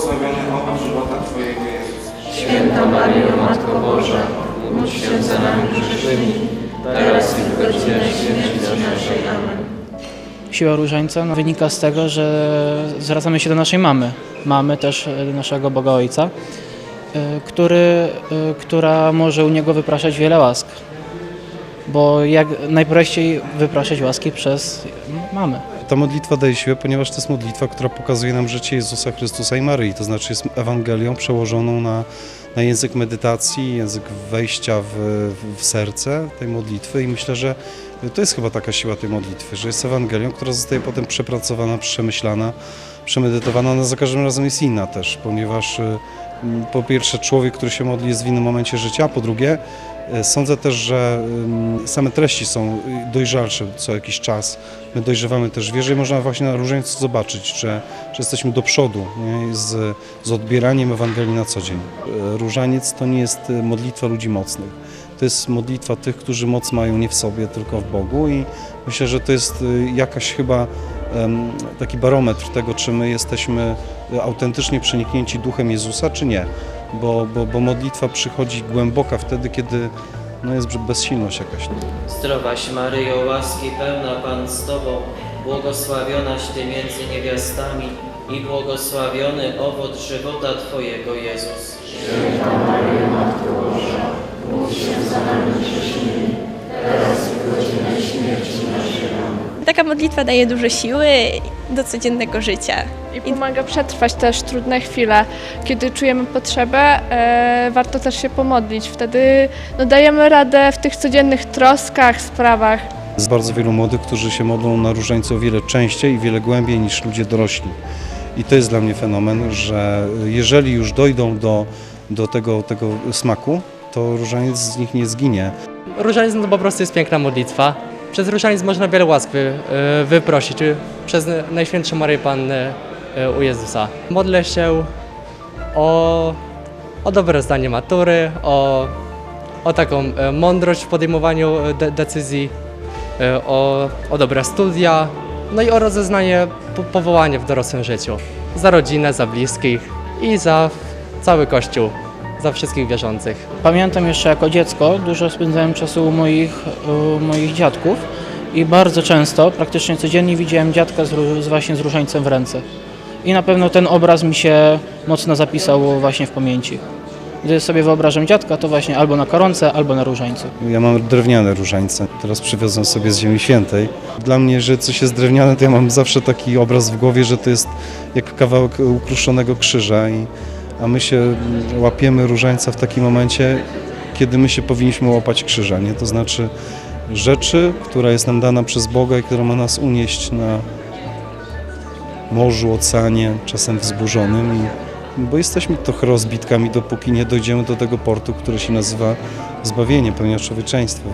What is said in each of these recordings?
i błogosławiony owoc żywota Twojego Jezus. Święta Maryjo, Matko Boża, módl się za nami grzesznymi, teraz i w godzinę śmierci naszej. Amen. Siła różańca no, wynika z tego, że zwracamy się do naszej mamy. Mamy też e, naszego Boga Ojca, e, który, e, która może u Niego wypraszać wiele łask. Bo jak najprościej wypraszać łaski przez mamę. Ta modlitwa daje siłę, ponieważ to jest modlitwa, która pokazuje nam życie Jezusa Chrystusa i Maryi. To znaczy jest Ewangelią przełożoną na, na język medytacji, język wejścia w, w serce tej modlitwy i myślę, że to jest chyba taka siła tej modlitwy, że jest Ewangelią, która zostaje potem przepracowana, przemyślana, przemedytowana, ona za każdym razem jest inna też, ponieważ y, po pierwsze człowiek, który się modli jest w innym momencie życia, a po drugie e, Sądzę też, że same treści są y, dojrzalsze co jakiś czas. My dojrzewamy też w wierze i można właśnie na różańcu zobaczyć, że, że jesteśmy do przodu nie? Z, z odbieraniem Ewangelii na co dzień. Różaniec to nie jest y, modlitwa ludzi mocnych. To jest modlitwa tych, którzy moc mają nie w sobie, tylko w Bogu i myślę, że to jest y, jakaś chyba taki barometr tego, czy my jesteśmy y, autentycznie przeniknięci duchem Jezusa, czy nie. Bo, bo, bo modlitwa przychodzi głęboka wtedy, kiedy no jest bezsilność jakaś. Zdrowaś Maryjo, łaski pełna Pan z Tobą, błogosławionaś Ty między niewiastami i błogosławiony owoc żywota Twojego Jezus. Taka modlitwa daje dużo siły do codziennego życia. I pomaga przetrwać też trudne chwile. Kiedy czujemy potrzebę, e, warto też się pomodlić. Wtedy no, dajemy radę w tych codziennych troskach, sprawach. Jest bardzo wielu młodych, którzy się modlą na różańcu o wiele częściej i wiele głębiej niż ludzie dorośli. I to jest dla mnie fenomen, że jeżeli już dojdą do, do tego, tego smaku, to różaniec z nich nie zginie. Różaniec to po prostu jest piękna modlitwa. Przez różaniec można wiele łask wy, y, wyprosić, przez Najświętszą Maryję Pannę y, u Jezusa. Modlę się o, o dobre zdanie matury, o, o taką y, mądrość w podejmowaniu de, decyzji, o, o dobre studia, no i o rozeznanie po, powołanie w dorosłym życiu. Za rodzinę, za bliskich i za cały Kościół, za wszystkich wierzących. Pamiętam jeszcze jako dziecko, dużo spędzałem czasu u moich, u moich dziadków i bardzo często, praktycznie codziennie widziałem dziadka z, właśnie z różańcem w ręce. I na pewno ten obraz mi się mocno zapisał właśnie w pamięci. Gdy sobie wyobrażam dziadka, to właśnie albo na koronce, albo na różańcu. Ja mam drewniane różańce, teraz przywiozłem sobie z Ziemi Świętej. Dla mnie, że coś jest drewniane, to ja mam zawsze taki obraz w głowie, że to jest jak kawałek ukruszonego krzyża, i, a my się łapiemy różańca w takim momencie, kiedy my się powinniśmy łapać krzyża, nie? To znaczy rzeczy, która jest nam dana przez Boga i która ma nas unieść na morzu, oceanie, czasem wzburzonym, i, bo jesteśmy trochę rozbitkami, dopóki nie dojdziemy do tego portu, który się nazywa zbawienie, pełnia człowieczeństwa.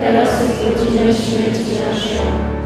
Teraz jest godzina śmierci naszej.